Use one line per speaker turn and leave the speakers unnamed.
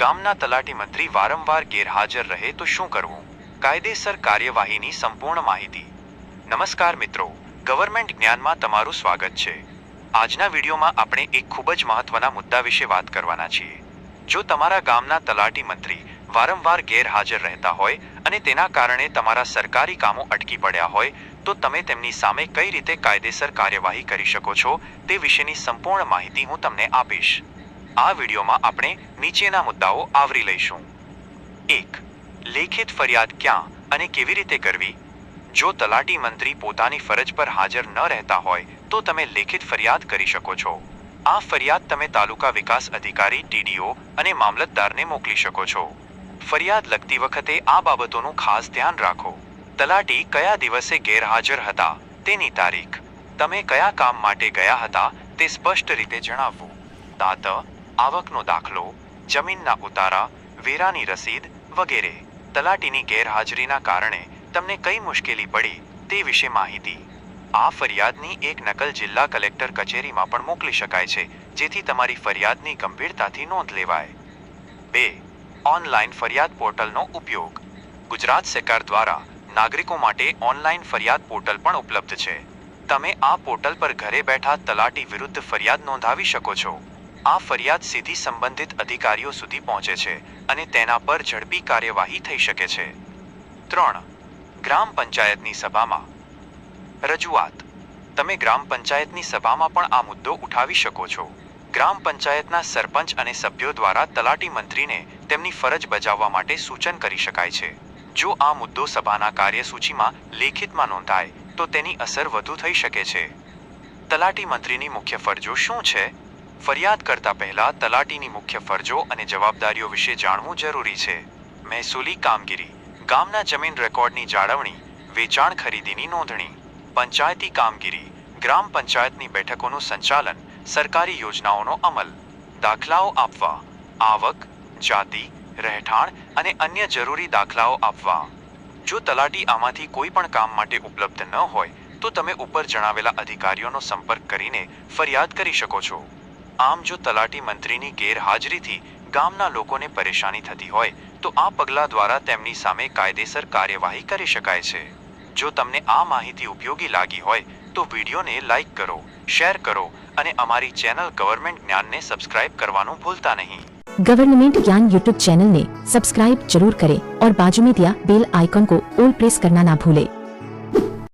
ગામના તલાટી મંત્રી વારંવાર ગેરહાજર રહે તો શું કરવું? કાયદેસર કાર્યવાહીની સંપૂર્ણ માહિતી. નમસ્કાર મિત્રો, ગવર્મેન્ટ જ્ઞાનમાં તમારું સ્વાગત છે. આજના વિડીયોમાં આપણે એક ખૂબ જ મહત્વના મુદ્દા વિશે વાત કરવાના છીએ. જો તમારા ગામના તલાટી મંત્રી વારંવાર ગેરહાજર રહેતા હોય અને તેના કારણે તમારા સરકારી કામો અટકી પડ્યા હોય, તો તમે તેમની સામે કઈ રીતે કાયદેસર કાર્યવાહી કરી શકો છો તે વિશેની સંપૂર્ણ માહિતી હું તમને આપીશ. આ વિડીયોમાં આપણે નીચેના મુદ્દાઓ આવરી લઈશું. એક, લેખિત ફરિયાદ ક્યાં અને કેવી રીતે કરવી? જો તલાટી મંત્રી પોતાની ફરજ પર હાજર ન રહેતા હોય, તો તમે લેખિત ફરિયાદ કરી શકો છો. આ ફરિયાદ તમે તાલુકા વિકાસ અધિકારી, ટીડીઓ અને મામલતદારને મોકલી શકો છો. ફરિયાદ લખતી વખતે આ બાબતોનું ખાસ ધ્યાન રાખો. તલાટી કયા દિવસે ગેરહાજર હતા, તેની તારીખ. તમે કયા કામ માટે ગયા હતા, તે સ્પષ્ટ રીતે જણાવવું દાત આવકનો દાખલો, જમીનના ઉતારા, વેરાની રસીદ વગેરે. તલાટીની ગેરહાજરીના કારણે તમને કઈ મુશ્કેલી પડી તે વિશે માહિતી. આ ફરિયાદની એક નકલ જિલ્લા કલેક્ટર કચેરીમાં પણ મોકલી શકાય છે, જેથી તમારી ફરિયાદની ગંભીરતાથી નોંધ લેવાય. બે, ઓનલાઈન ફરિયાદ પોર્ટલનો ઉપયોગ. ગુજરાત સરકાર દ્વારા નાગરિકો માટે ઓનલાઈન ફરિયાદ પોર્ટલ પણ ઉપલબ્ધ છે. તમે આ પોર્ટલ પર ઘરે બેઠા તલાટી વિરુદ્ધ ફરિયાદ નોંધાવી શકો છો. આ ફરિયાદ સીધી સંબંધિત અધિકારીઓ સુધી પહોંચે છે અને તેના પર ઝડપી કાર્યવાહી થઈ શકે છે. ત્રણ, ગ્રામ પંચાયતની સભામાં. રજૂઆત. તમે ગ્રામ પંચાયતની સભામાં પણ આ મુદ્દો ઉઠાવી શકો છો. ગ્રામ પંચાયતના સરપંચ અને સભ્યો દ્વારા તલાટી મંત્રીને તેમની ફરજ બજાવવા માટે સૂચન કરી શકાય છે. જો આ મુદ્દો સભાના કાર્યસૂચિમાં લેખિતમાં નોંધાય, તો તેની અસર વધુ થઈ શકે છે. તલાટી મંત્રીની મુખ્ય ફરજો શું છે? ફરિયાદ કરતા પહેલા તલાટીની મુખ્ય ફરજો અને જવાબદારીઓ વિશે જાણવું જરૂરી છે. મહેસૂલી કામગીરી, ગામના જમીન રેકોર્ડની જાળવણી, વેચાણ ખરીદીની નોંધણી, પંચાયતી કામગીરી, ગ્રામ પંચાયતની બેઠકોનું સંચાલન, સરકારી યોજનાઓનો અમલ, દાખલાઓ આપવા, આવક, જાતિ, રહેઠાણ અને અન્ય જરૂરી દાખલાઓ આપવા. જો તલાટી આમાંથી કોઈ પણ કામ માટે ઉપલબ્ધ ન હોય, તો તમે ઉપર જણાવેલા અધિકારીઓનો સંપર્ક કરીને ફરિયાદ કરી શકો છો. આમ જો તલાટી મંત્રીની ગેરહાજરીથી ગામના લોકોને પરેશાની થતી હોય તો આ પગલાં દ્વારા તેમની સામે કાયદેસર કાર્યવાહી કરી શકાય છે જો તમને આ માહિતી ઉપયોગી લાગી હોય તો વિડીયોને લાઈક કરો શેર કરો અને અમારી ચેનલ ગવર્મેન્ટ જ્ઞાનને સબસ્ક્રાઇબ કરવાનું ભૂલતા નહીં
गवर्नमेंट ज्ञान यूट्यूब चैनल ने सब्सक्राइब जरूर करें और बाजू में दिया बेल आइकॉन को ऑल प्रेस करना ना भूलें